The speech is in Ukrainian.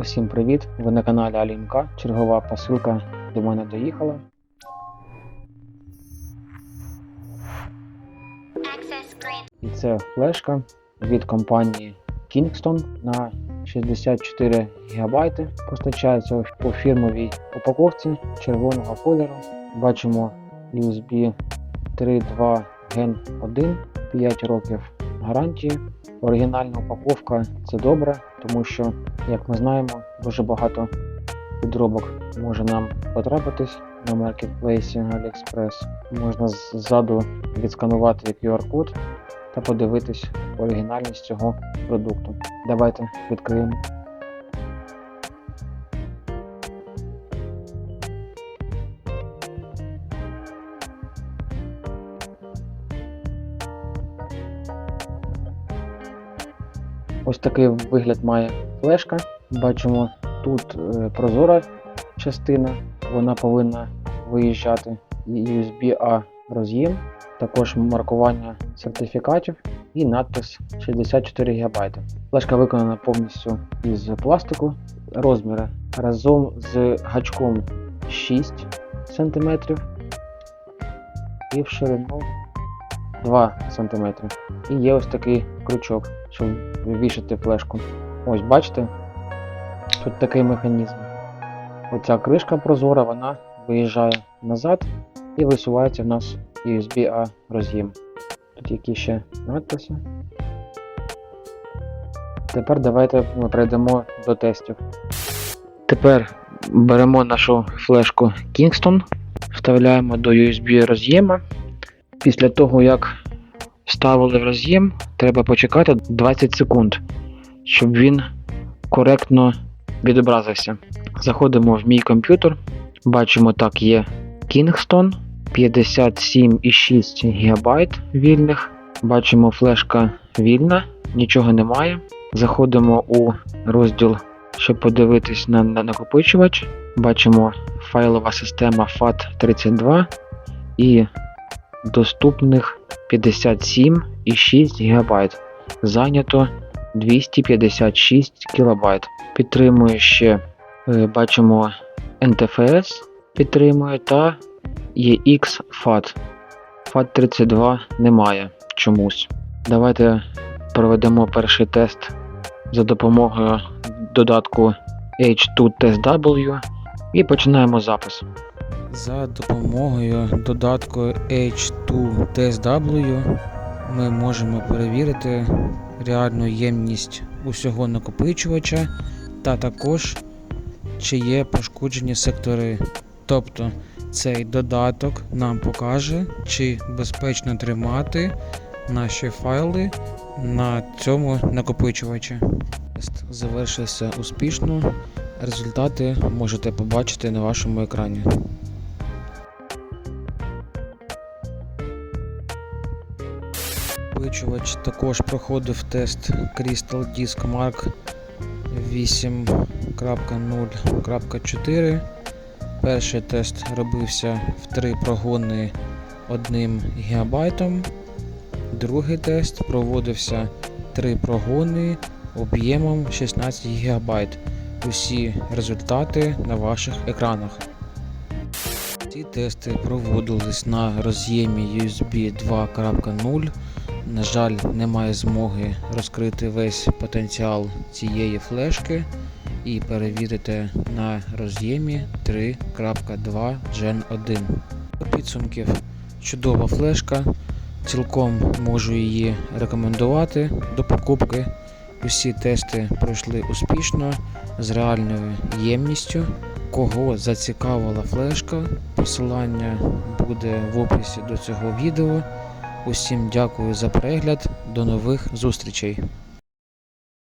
Усім привіт! Ви на каналі Алінка. Чергова посилка до мене доїхала. І це флешка від компанії Kingston на 64 ГБ. Постачається по фірмовій упаковці червоного кольору. Бачимо USB 3.2 Gen 1, 5 років гарантії. Оригінальна упаковка це добре, тому що, як ми знаємо, дуже багато підробок може нам потрапитись на маркетплейсі AliExpress. Можна ззаду відсканувати QR-код та подивитись оригінальність цього продукту. Давайте відкриємо. Ось такий вигляд має флешка. Бачимо тут е, прозора частина, вона повинна виїжджати USB-A роз'єм, також маркування сертифікатів і надпис 64 ГБ. Флешка виконана повністю із пластику. Розміри разом з гачком 6 см і в ширину 2 см. І є ось такий крючок, щоб вішати флешку. Ось бачите, тут такий механізм. Оця кришка прозора, вона виїжджає назад і висувається в нас USB-A роз'єм. Тут які ще надписи. Тепер давайте ми перейдемо до тестів. Тепер беремо нашу флешку Kingston, вставляємо до USB роз'єма. Після того, як вставили в роз'єм, треба почекати 20 секунд, щоб він коректно відобразився. Заходимо в мій комп'ютер. Бачимо, так є Kingston 57,6 ГБ вільних. Бачимо, флешка вільна, нічого немає. Заходимо у розділ, щоб подивитись на, на накопичувач. Бачимо файлова система FAT32 і доступних 57,6 ГБ. Зайнято 256 кБ. Підтримує ще, е, бачимо, NTFS підтримує та EX FAT. FAT32 немає чомусь. Давайте проведемо перший тест за допомогою додатку H2 TestW і починаємо запис. За допомогою додатку H2 TestW ми можемо перевірити реальну ємність усього накопичувача та також чи є пошкоджені сектори. Тобто цей додаток нам покаже, чи безпечно тримати наші файли на цьому накопичувачі. Тест завершився успішно. Результати можете побачити на вашому екрані. Накопичувач також проходив тест Crystal Disk Mark 8.0.4. Перший тест робився в 3 прогони 1 ГБ. Другий тест проводився 3 прогони об'ємом 16 ГБ. Усі результати на ваших екранах. Ці тести проводились на роз'ємі USB 2.0. На жаль, немає змоги розкрити весь потенціал цієї флешки і перевірити на роз'ємі 3.2 Gen 1. До підсумків чудова флешка. Цілком можу її рекомендувати до покупки. Усі тести пройшли успішно з реальною ємністю. Кого зацікавила флешка, посилання буде в описі до цього відео. Усім дякую за перегляд. До нових зустрічей!